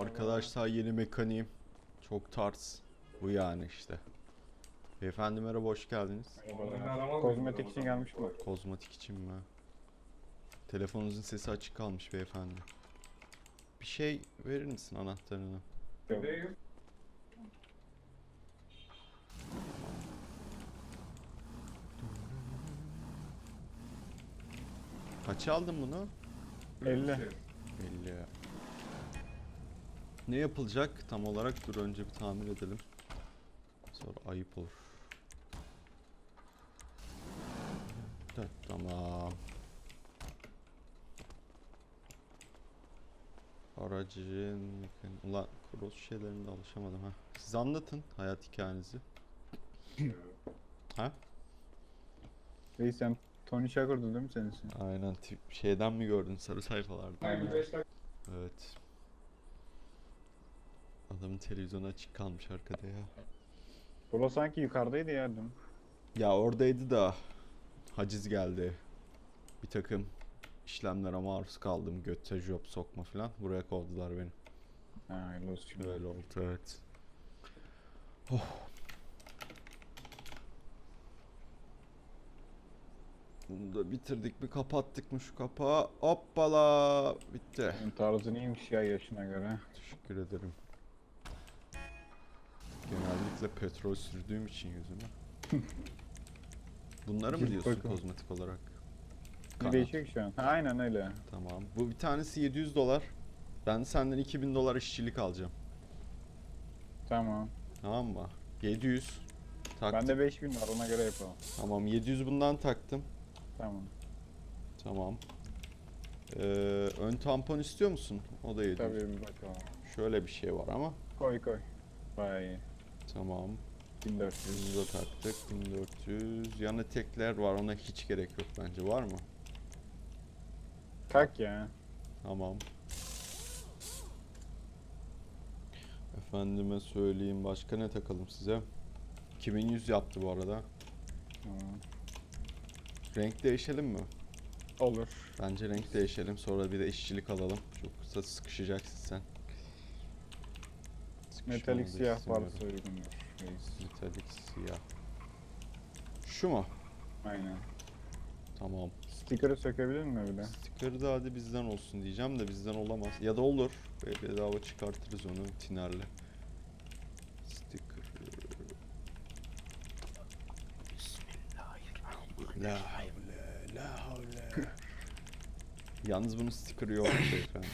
Arkadaşlar yeni mekaniğim. Çok tarz. Bu yani işte. Beyefendi merhaba hoş geldiniz. Kozmetik için gelmiş mi? Kozmetik için mi? Telefonunuzun sesi açık kalmış beyefendi. Bir şey verir misin anahtarını? Yok. Kaça aldın bunu? 50. Belli. Ne yapılacak tam olarak? Dur önce bir tamir edelim. Sonra ayıp olur. Evet, tamam. Aracın Ulan cross şeylerine de alışamadım ha. Siz anlatın hayat hikayenizi. ha? Reis sen Tony Shacker'dı değil mi senin için? Aynen tip şeyden mi gördün sarı sayfalarda? Aynen. Evet. Adamın televizyonu açık kalmış arkada ya. Bro sanki yukarıdaydı ya dün. Ya oradaydı da haciz geldi. Bir takım işlemlere maruz kaldım. Götte job sokma falan. Buraya kovdular beni. Ha hayırlı olsun. Böyle oldu evet. Oh. Bunu da bitirdik mi kapattık mı şu kapağı. Hoppala bitti. Senin tarzın iyiymiş ya yaşına göre. Teşekkür ederim. Genellikle petrol sürdüğüm için yüzüme. Bunları mı Git diyorsun kozmetik olarak? Bir Kanat. değişik şu an. Ha, aynen öyle. Tamam. Bu bir tanesi 700 dolar. Ben senden 2000 dolar işçilik alacağım. Tamam. Tamam mı? 700. Taktım. Bende 5000 var ona göre yapalım. Tamam 700 bundan taktım. Tamam. Tamam. Ee, ön tampon istiyor musun? O da 700. Tabii bir bakalım. Şöyle bir şey var ama. Koy koy. Vay. Tamam. 1400. Bunu da taktık. 1400. Yan etekler var. Ona hiç gerek yok bence. Var mı? Tak ya. Tamam. Efendime söyleyeyim. Başka ne takalım size? 2100 yaptı bu arada. Tamam. Renk değişelim mi? Olur. Bence renk değişelim. Sonra bir de işçilik alalım. Çok kısa sıkışacaksın sen. Sıkışmanı Metalik siyah istemiyorum. varsa uygundur. Reis. Metalik siyah. Şu mu? Aynen. Tamam. Sticker'ı sökebilir mi bir de? Sticker da hadi bizden olsun diyeceğim de bizden olamaz. Ya da olur. Böyle bedava çıkartırız onu tinerle. Sticker. La havle, la havle. Yalnız bunun sticker'ı yok beyefendi.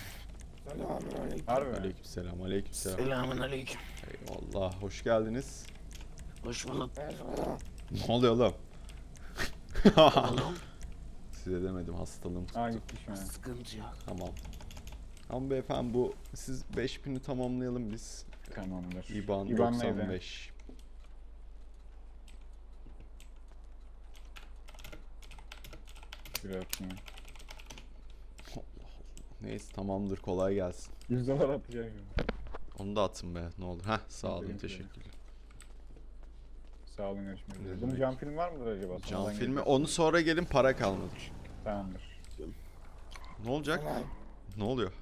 Selamünaleyküm. Harbi mi? Aleykümselam, aleykümselam. Selamünaleyküm. Eyvallah, hoş geldiniz. Hoş bulduk. Ne oluyor oğlum? Oğlum Size demedim hastalığım tuttu. Mi? sıkıntı yok. Tamam. Ama beyefendi bu siz 5000'i tamamlayalım biz. Tamamdır. İban, İban neydi? 95. Bir atayım. Neyse tamamdır kolay gelsin. 100 dolar atacağım. ya. Onu da atın be ne olur. Heh sağ olun Teşekkür ederim. teşekkürler. Sağ olun görüşmek üzere. Bunun demek. cam film var mıdır acaba? Can Sonradan filmi onu sonra gelin para kalmadı. Tamamdır. Ne olacak? Ne oluyor?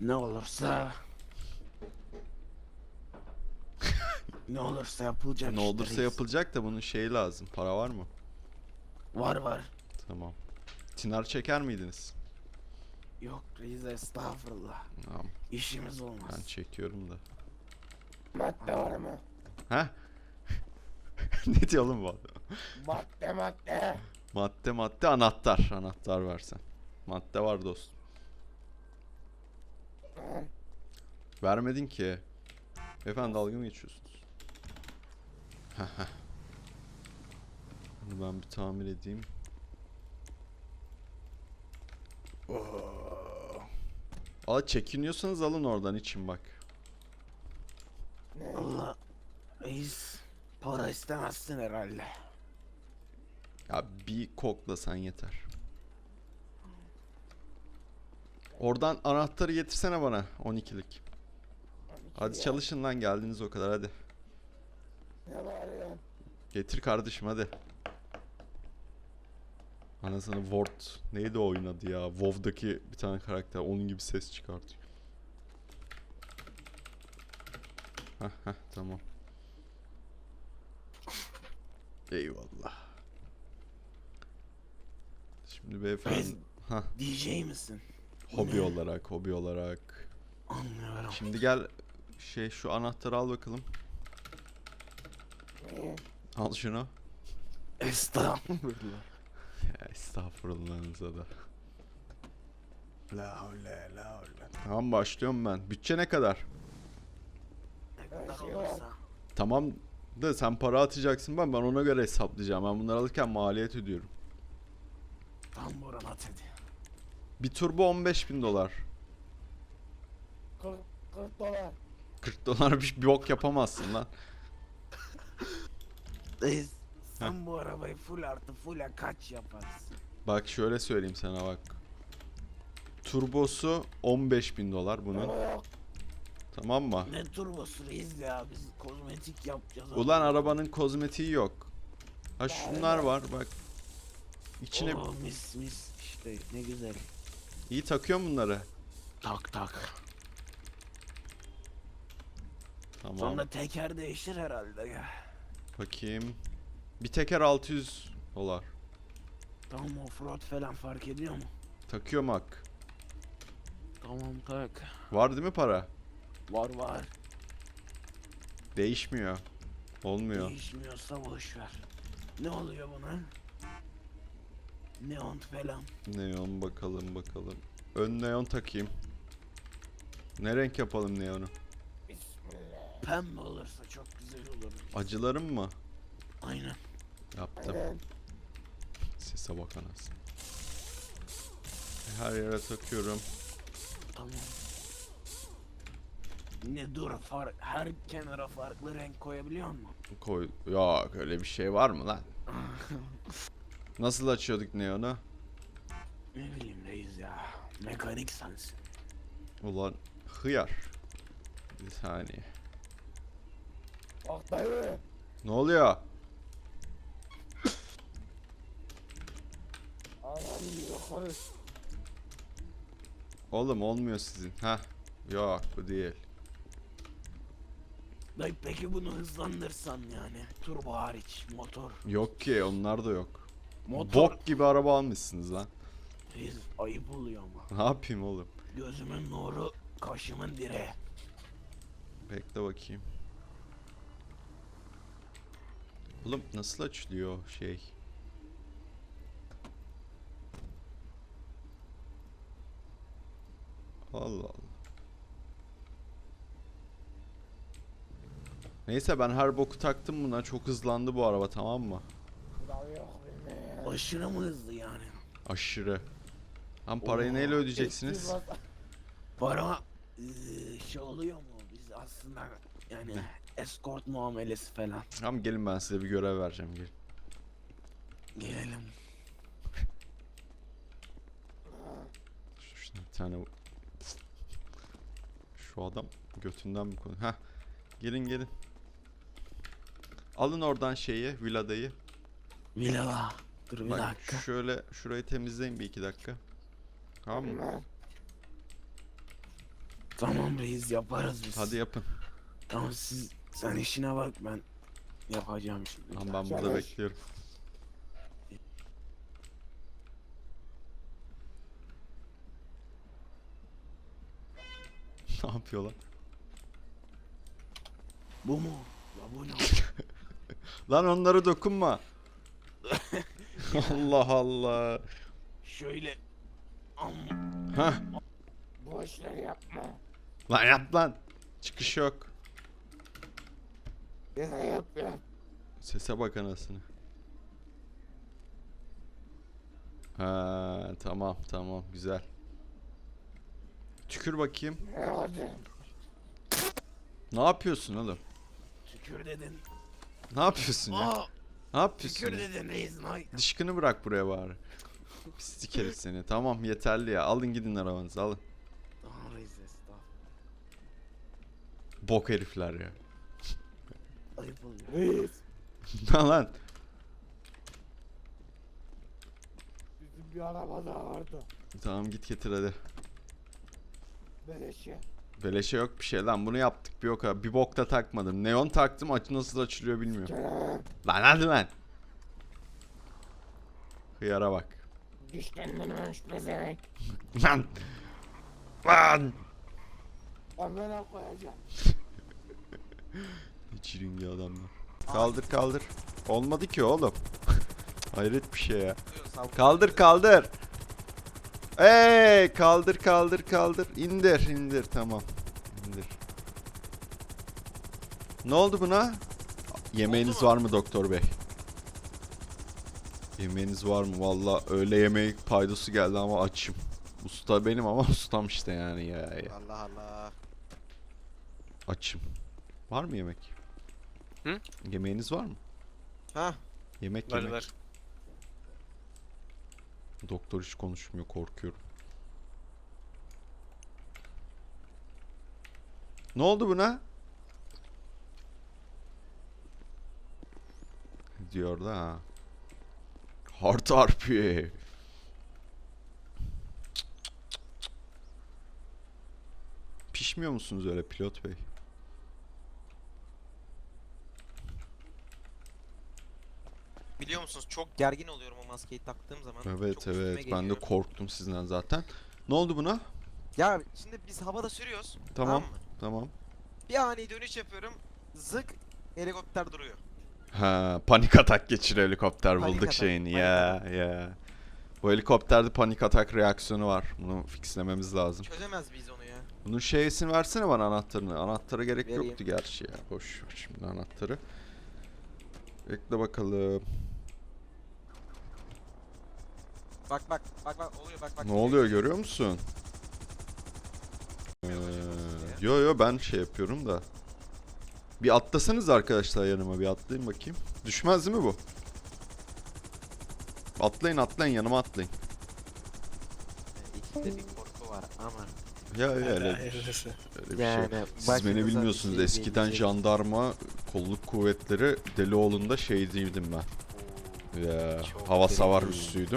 Ne olursa... ne olursa yapılacak Ne olursa reis. yapılacak da bunun şeyi lazım. Para var mı? Var var. Tamam. Tinar çeker miydiniz? Yok reis estağfurullah. Tamam İşimiz olmaz. ben çekiyorum da. Madde var mı? Heh? ne diyor oğlum bu adam? Madde madde. Madde madde anahtar. Anahtar versen. Madde var dostum. Vermedin ki. Efendim dalga mı geçiyorsunuz? Bunu ben bir tamir edeyim. Aa çekiniyorsanız alın oradan için bak. Allah. Reis para istemezsin herhalde. Ya bir koklasan yeter. Oradan anahtarı getirsene bana 12'lik. Hadi çalışın lan geldiniz o kadar hadi. Ne bağırıyorsun? Getir kardeşim hadi. Anasını Ward neydi o oyun adı ya? WoW'daki bir tane karakter onun gibi ses çıkartıyor. Heh heh tamam. Eyvallah. Şimdi beyefendi ha DJ misin? hobi olarak hobi olarak. Anlıyorum. Şimdi gel şey şu anahtarı al bakalım. Al şunu. Estağfurullah. Estağfurullahınıza da. La havle la havle. Tamam başlıyorum ben. Bütçe ne kadar? Ne Her kadar var. olursa. Tamam da sen para atacaksın ben ben ona göre hesaplayacağım. Ben bunları alırken maliyet ödüyorum. Tam Boran at hadi. Bir turbo 15 bin dolar. 40, 40 dolar. 40 dolar bir, bir bok yapamazsın lan. Sen bu arabayı full artı full'e kaç yaparsın? Bak şöyle söyleyeyim sana bak. Turbosu 15 bin dolar bunun. Tamam mı? Ne turbosu reis ya biz kozmetik yapacağız. Ulan arabanın kozmetiği yok. Ha şunlar var bak. İçine Oo, mis mis işte ne güzel. iyi takıyorum bunları. Tak tak. Tamam. Sonra teker değişir herhalde ya. Bakayım. Bir teker 600 dolar. Tamam offroad falan fark ediyor mu? Takıyorum hak. Tamam tak. Var değil mi para? Var var. Değişmiyor. Olmuyor. Değişmiyorsa boş ver. Ne oluyor buna? Neon falan. Neon bakalım bakalım. Ön neon takayım. Ne renk yapalım neonu? Pembe olursa çok güzel olur. Acılarım mı? Aynen. Yaptım. Sese bak anasını. Her yere takıyorum. Tamam. Ne dur far her kenara farklı renk koyabiliyor musun? Koy. Yok öyle bir şey var mı lan? Nasıl açıyorduk neonu? ne bileyim reis ya. Mekanik sensin. Ulan hıyar. Bir saniye. Bak dayı. Ne oluyor? Konuş. Oğlum olmuyor sizin. Ha? Yok bu değil. Dayı peki bunu hızlandırsan yani. Turbo hariç motor. Yok ki onlar da yok. Motor. Bok gibi araba almışsınız lan. Reis ayıp oluyor ama. Ne yapayım oğlum? Gözümün nuru kaşımın direği. Bekle bakayım. Oğlum nasıl açılıyor şey? Allah Allah. Neyse ben her boku taktım buna. Çok hızlandı bu araba tamam mı? Aşırı mı hızlı yani? Aşırı. Lan parayı Oo, neyle ödeyeceksiniz? Para şey oluyor mu? Biz aslında yani escort muamelesi falan. Tamam gelin ben size bir görev vereceğim gelin. Gelelim. Şu- Şuna bir tane Şu adam götünden mi konu? Heh. Gelin gelin. Alın oradan şeyi, villadayı. Villa. Dur bir Bak dakika. şöyle şurayı temizleyin bir iki dakika. Tamam mı? Tamam reis yaparız biz. Hadi yapın. Tamam siz sen işine bak ben yapacağım şimdi. Tamam ben burada bekliyorum. Ne yapıyor lan? Bu mu? Ya bu ne? Lan onları dokunma. Allah Allah. Şöyle. Hah. Bu işleri yapma. Lan yap lan. Çıkış yok. Ya yap yap. Sese bak anasını. Ha tamam tamam güzel. Tükür bakayım. Ne yapıyorsun oğlum? Tükür dedin. Ne yapıyorsun ya? Aa, Ne yapıyorsun? tükür ya? dedin reis. Ay. Dışkını bırak buraya bari. Pislik herif seni. Tamam yeterli ya. Alın gidin arabanızı alın. Aa reis estağfurullah. Bok herifler ya. Ayıp oluyor. Reis. Ne lan? Bizim bir araba daha vardı. Tamam git getir hadi. Beleşe. Beleşe yok bir şey lan bunu yaptık bir yok ha. Bir bok da takmadım. Neon taktım aç nasıl açılıyor bilmiyorum. Lan hadi lan. Hıyara bak. Güçlendirmiş pezevenk. Lan. Lan. Amına koyacağım. Çiringi adamlar. Kaldır kaldır. Olmadı ki oğlum. Hayret bir şey ya. Kaldır kaldır. Ey kaldır kaldır kaldır. İndir indir tamam. İndir. Ne oldu buna? Yemeğiniz mu? var mı doktor bey? Yemeğiniz var mı? Valla öğle yemeği paydosu geldi ama açım. Usta benim ama ustam işte yani ya. ya. Allah Allah. Açım. Var mı yemek? Hı? Yemeğiniz var mı? Ha, Yemek var yemek. var. Doktor hiç konuşmuyor korkuyorum. Ne oldu buna? Diyor da ha. Hard RP. Pişmiyor musunuz öyle pilot bey? Biliyor musunuz çok gergin oluyorum o maskeyi taktığım zaman. Evet Çok evet ben de korktum sizden zaten. Ne oldu buna? Ya şimdi biz havada sürüyoruz. Tamam. mı? Tamam. Bir ani dönüş yapıyorum. Zık helikopter duruyor. Ha, panik atak geçir helikopter Panik bulduk atak, şeyini. Ya ya. Bu helikopterde panik atak reaksiyonu var. Bunu fixlememiz lazım. Çözemez miyiz onu ya? Bunun şeysini versene bana anahtarını. Anahtara gerek Vereyim. yoktu gerçi ya. Boş ver şimdi anahtarı. Bekle bakalım. Bak bak bak bak oluyor bak bak. ne oluyor görüyor musun? Ee, yo yo ben şey yapıyorum da. Bir atlasanız arkadaşlar yanıma bir atlayın bakayım. Düşmez değil mi bu? Atlayın atlayın yanıma atlayın. İçinde bir korku var ama. Ya ya öyle, öyle bir şey. yok. Siz beni bilmiyorsunuz. Eskiden jandarma, kolluk kuvvetleri Delioğlu'nda şeydiydim ben. Ya, hava savar kritik.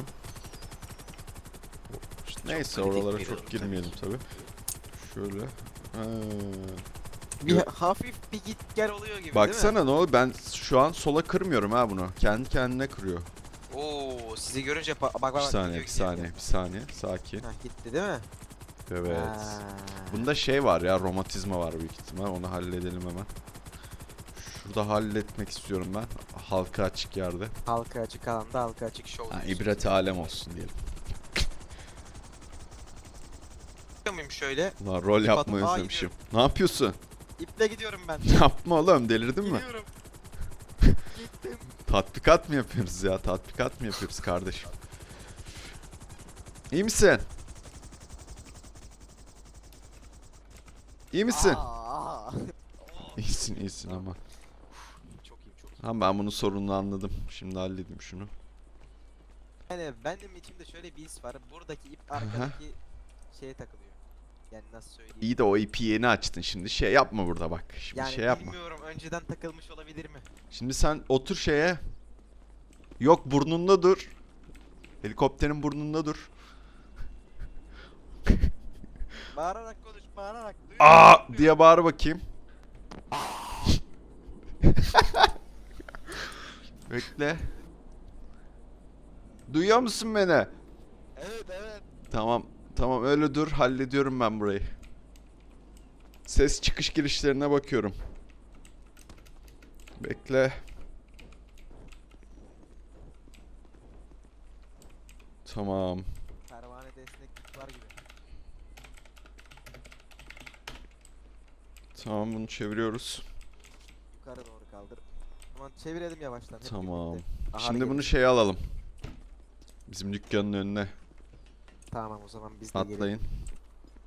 Neyse oralara çok girmeyelim tabi. Şöyle. Ha. Bir hafif bir git gel oluyor gibi Baksana ne oldu? Ben şu an sola kırmıyorum ha bunu. Kendi kendine kırıyor. değil mi? Oo sizi görünce pa- bak bak Bir bak. saniye, gidiyor, bir gidiyor. saniye, bir saniye. Sakin. Hah gitti değil mi? Evet. Ha. Bunda şey var ya, romatizma var büyük ihtimal. Onu halledelim hemen. Şurada halletmek istiyorum ben. Halka açık yerde. Halka açık alanda halka açık show. Ha, diyorsun. ibret alem olsun diyelim. Gidiyor muyum şöyle? Ulan rol İp yapmayı atıp- Aa, özlemişim. Ne yapıyorsun? İple gidiyorum ben. Yapma oğlum delirdin mi? Gidiyorum. Gittim. Tatbikat mı yapıyoruz ya? Tatbikat mı yapıyoruz kardeşim? İyi misin? İyi misin? Aa. İyisin iyisin ama. çok iyi çok iyi. Tamam ben bunun sorununu anladım. Şimdi halledeyim şunu. Yani benim içimde şöyle bir his var. Buradaki ip arkadaki şeye takılıyor. Yani nasıl söyleyeyim? İyi de o ipi yeni açtın şimdi. Şey yapma burada bak. Şimdi yani şey yapma. bilmiyorum önceden takılmış olabilir mi? Şimdi sen otur şeye. Yok burnunda dur. Helikopterin burnunda dur. Bağırarak konuş bağırarak. duyuyor Aa diye bağır bakayım. Bekle. Duyuyor musun beni? Evet evet. Tamam. Tamam öyle dur. Hallediyorum ben burayı. Ses çıkış girişlerine bakıyorum. Bekle. Tamam. Var gibi. Tamam bunu çeviriyoruz. Yukarı doğru kaldır. Aman çevirelim yavaştan. hep Tamam. birlikte. Şimdi bunu şey alalım. Bizim dükkanın önüne Tamam o zaman biz de gelelim. atlayın.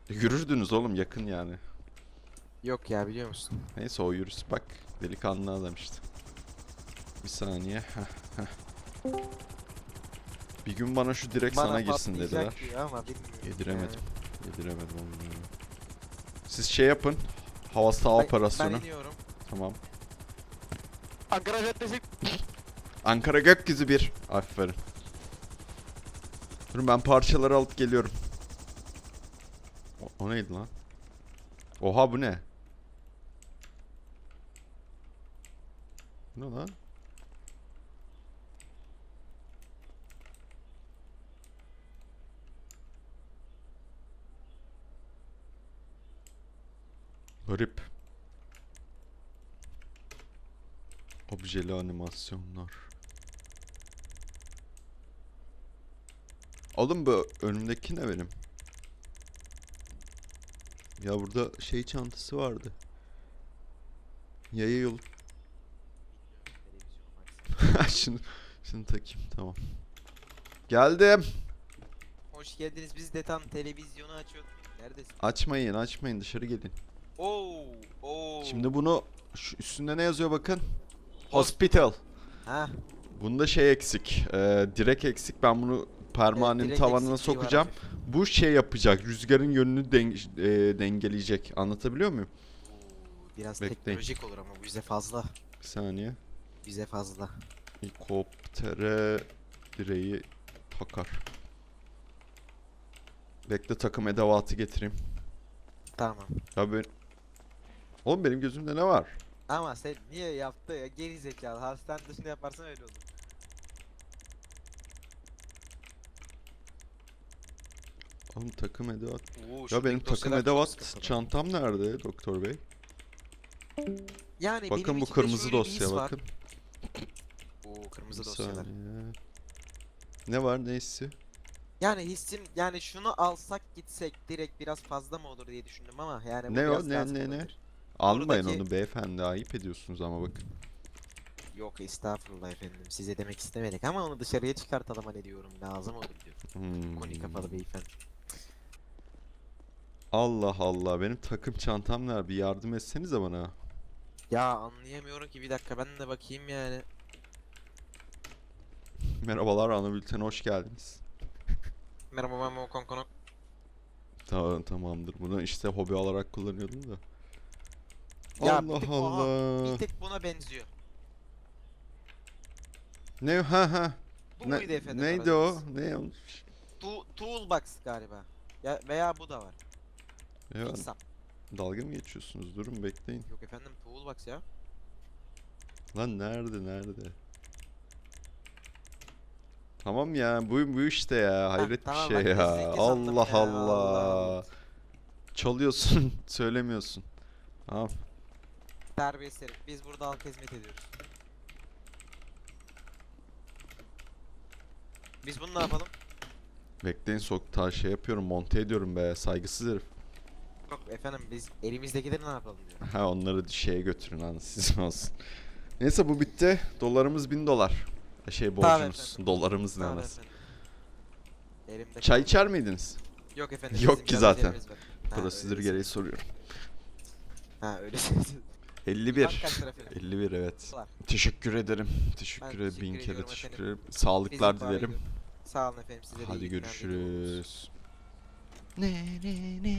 Yürürdünüz oğlum yakın yani. Yok ya biliyor musun? Neyse o yürüsün. Bak delikanlı adam işte. Bir saniye. Heh, heh. Bir gün bana şu direkt Bana sana girsin patlayacak dediler. diyor ama bilmiyorum. Yediremedim. Yediremedim onu. Siz şey yapın. Hava saha Ben- operasyonu. Ben iniyorum. Tamam. Ankara Caddesi. Ankara gökyüzü bir. Aferin. Durun ben parçaları alıp geliyorum. O, o neydi lan? Oha bu ne? Ne lan? Garip. Objeli animasyonlar. Oğlum bu önümdeki ne benim? Ya burada şey çantası vardı. Yaya yol. şunu, şunu takayım tamam. Geldim. Hoş geldiniz. Biz de tam televizyonu açıyorduk. Neredesin? Açmayın açmayın dışarı gelin. Oo, oo. Şimdi bunu şu üstünde ne yazıyor bakın. Hospital. ha, Bunda şey eksik. e, direk eksik. Ben bunu parmağının direkt tavanına eksikliği var sokacağım. Bu şey yapacak. Rüzgarın yönünü deng- e, dengeleyecek. Anlatabiliyor muyum? Biraz Bekleyin. teknolojik olur ama bu bize fazla. Bir saniye. Bize fazla. Helikoptere direği takar. Bekle takım edevatı getireyim. Tamam. Ya ben... Oğlum benim gözümde ne var? Ama sen niye yaptı ya? Geri zekalı. Hastane dışında yaparsan öyle olur. Oğlum takım edevat. Oo, Ya benim takım edevat çantam nerede doktor bey? Yani Bakın bu kırmızı dosya bakın. Oo kırmızı dosyalar. Ne var neyse? Yani hissim yani şunu alsak gitsek direkt biraz fazla mı olur diye düşündüm ama yani Ne o, ne, ne, ne? Almayın Buradaki- onu beyefendi ayıp ediyorsunuz ama bakın. Yok estağfurullah efendim size demek istemedik ama onu dışarıya çıkartalım hani diyorum lazım olur diyor. Hmm. Koni kafalı beyefendi. Allah Allah benim takım çantam nerede? Bir yardım etsenize bana. Ya anlayamıyorum ki bir dakika ben de bakayım yani. Merhabalar ana bültene hoş geldiniz. Merhaba ben Volkan Konuk. Tamam tamamdır. Bunu işte hobi olarak kullanıyordum da. Ya bir Allah tek- Allah. aha, Bir tek buna benziyor. Ne ha ha. Bu Ne, muydu efendim? neydi o? aradığınız? Ne o? Tu- toolbox galiba. Ya veya bu da var. Ya, dalga mı geçiyorsunuz? Durun bekleyin. Yok efendim toolbox ya. Lan nerede nerede? Tamam ya bu bu işte ya hayret tamam, bir şey bak ya. mesleki sandım Allah ya, Allah. Allah. Çalıyorsun söylemiyorsun. Tamam. Terbiyesiz herif. Biz burada halka hizmet ediyoruz. Biz bunu ne yapalım? Bekleyin sokta şey yapıyorum monte ediyorum be saygısız herif. Yok efendim biz elimizdekileri ne yapalım diyor. Ha onları şeye götürün lan sizin olsun. Neyse bu bitti. Dolarımız 1000 dolar. Şey efendim. Dolarımız ne Tamam anasını. efendim. Elimde Çay içer miydiniz? Yok efendim. Yok bizim ki zaten. var. Ha, Prosedür öyle gereği soruyorum. Ha öyle 51. Bak kaç efendim? 51 evet. Dolar. Teşekkür ederim. Teşekkür ederim. teşekkür Bin kere ediyorum teşekkür efendim. ederim. Sağlıklar Bizim dilerim. Sağ olun efendim size de iyi Hadi günler diliyoruz. görüşürüz. Ne ne ne